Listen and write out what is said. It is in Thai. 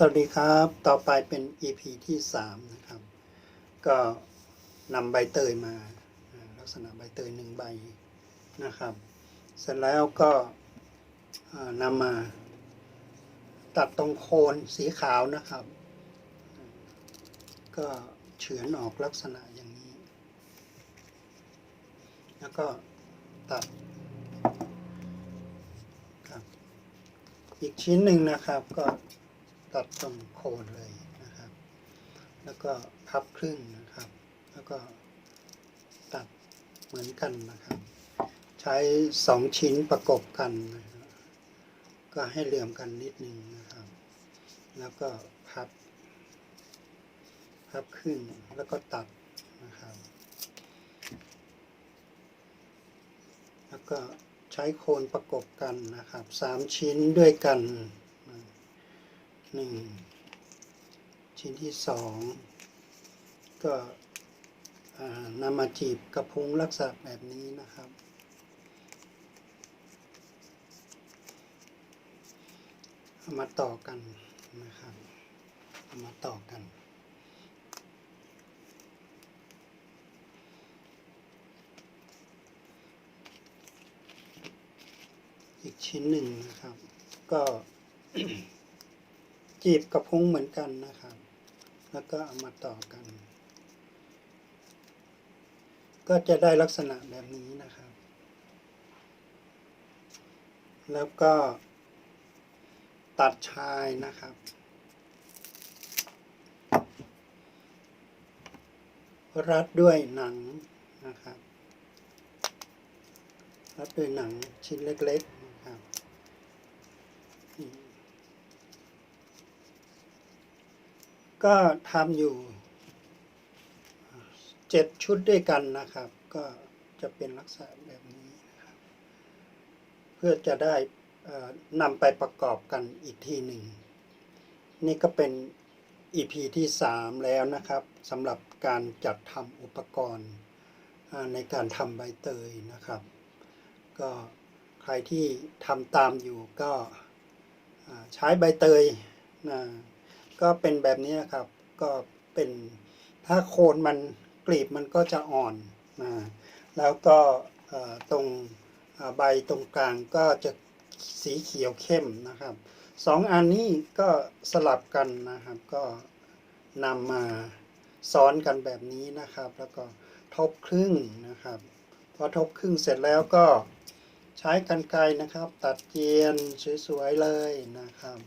สวัสดีครับ ต่อไปเป็น EP ที่3นะครับ ก็นำใบเตยมา ลักษณะใบเตยหนึ่งใบนะครับ เสร็จแล้วก็นำมาตัดตรงโคนสีขาวนะครับ ก็เฉือนออกลักษณะอย่างนี้ แล้วก็ตัดครับอีกชิ้นหนึ่งนะครับก็ ตัดตรงโคนเลยนะครับ แล้วก็พับครึ่งนะครับ แล้วก็ตัดเหมือนกันนะครับ ใช้สองชิ้นประกบกันนะครับก็ให้เหลื่อมกันนิดนึงนะครับ แล้วก็พับ พับครึ่งแล้วก็ตัดนะครับ แล้วก็ใช้โคนประกบกันนะครับสามชิ้นด้วยกัน หนึ่งชิ้นที่สองก็นำมาจีบกระพุ้งลักษณะแบบนี้นะครับ เอามาต่อกันนะครับ เอามาต่อกันอีกชิ้นหนึ่งนะครับ ก็ จีบกระพุ้งเหมือนกันนะครับ แล้วก็เอามาต่อกัน ก็จะได้ลักษณะแบบนี้นะครับ แล้วก็ตัดชายนะครับ รัดด้วยหนังนะครับ รัดด้วยหนังชิ้นเล็กๆนะครับนี่ ก็ทำอยู่เจ็ดชุดด้วยกันนะครับ ก็จะเป็นลักษณะแบบนี้นะครับ เพื่อจะได้นำไปประกอบกันอีกทีหนึ่ง นี่ก็เป็น EP ที่ 3 แล้วนะครับสำหรับการจัดทำอุปกรณ์ในการทำใบเตยนะครับ ก็ใครที่ทำตามอยู่ก็ใช้ใบเตยนะ ก็เป็นแบบนี้นะครับ ก็เป็นถ้าโคนมันกลีบมันก็จะอ่อนนะแล้วก็ตรงใบตรงกลางก็จะสีเขียวเข้มนะครับสองอันนี้ก็สลับกันนะครับ ก็นำมาซ้อนกันแบบนี้นะครับ แล้วก็ทบครึ่งนะครับพอทบครึ่งเสร็จแล้วก็ใช้กันไกรนะครับ ตัดเจียนสวยๆเลยนะครับ